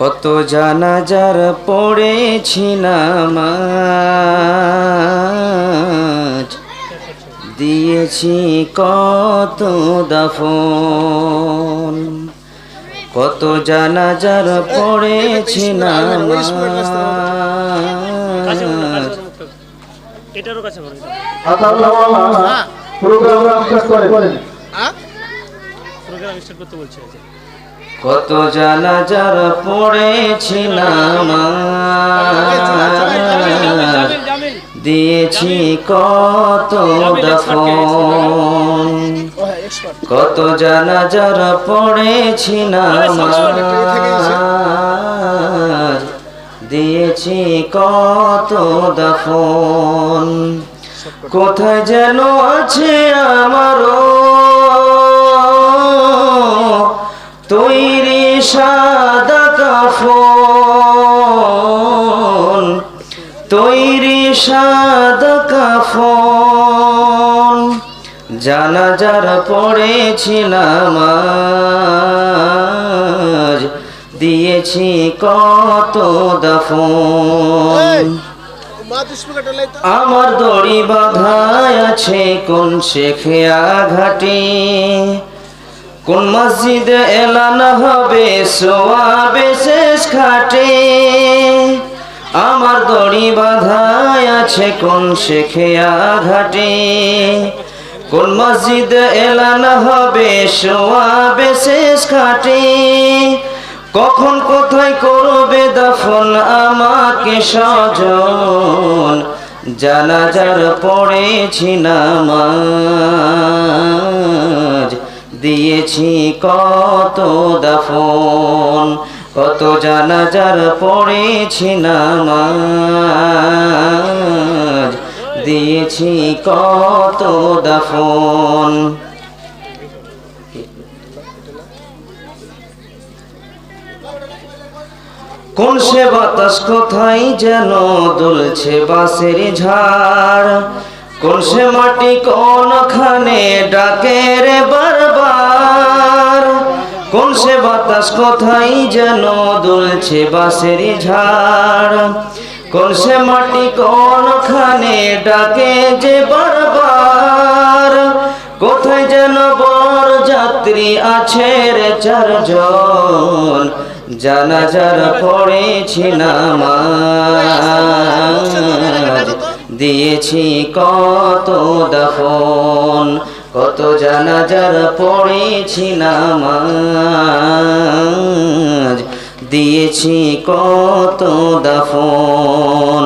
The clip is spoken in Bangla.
কত জানাজার পড়েছি নামাজ। দিয়েছি কত দাফন। কত জানাজার পড়েছি নামাজ। এটারও কাছে প্রোগ্রাম প্রোগ্রাম স্টার্ট করতে বলছে আচ্ছা। কত জানাজার পড়েছি নামাজ দিয়েছি কত দফন। কত জানাজার পড়েছি নামাজ দিয়েছি কত দফন। কোথায় যেন আছে আমারও তৈরি সাদা কাফন তৈরি সাদা কাফন। জানাজার পড়েছিলাম আজ দিয়েছি কত দফন। আমার দড়ি বাধায় আছে কোন শেখেয়া ঘাটে কোন মসজিদে এলান হবে, সোয়াবে শেষ খাটে। আমার দড়ি বাধায় আছে কোন শেখেয়া ঘাটে কোন মসজিদ এলান হবে, সোয়াবে শেষ খাটে। কখন কোথায় করবে দফন আমাকে সজন জানাজার পড়েছি নামাজ। দিয়েছি কত দফন, কত জানাজার পড়েছি নামাজ, দিয়েছি কত দফন। কোন সে বাতাস কোথায় যেন দুলছে বাঁশের ঝাড়, কোন সে মাটি কোনখানে ডাকে সে বাতাস কোথায় যেন দুলছে বাঁশের ঝাড়? কোন সে মাটি কোনখানে ডাকে যে বারবার? কোথায় যেন বর যাত্রী আছে রে চারজন? জানা জানাজার পড়েছি নামাজ। দিয়েছি কত দফন। কত জানাজার পড়েছি নামাজ দিয়েছি কত দফন।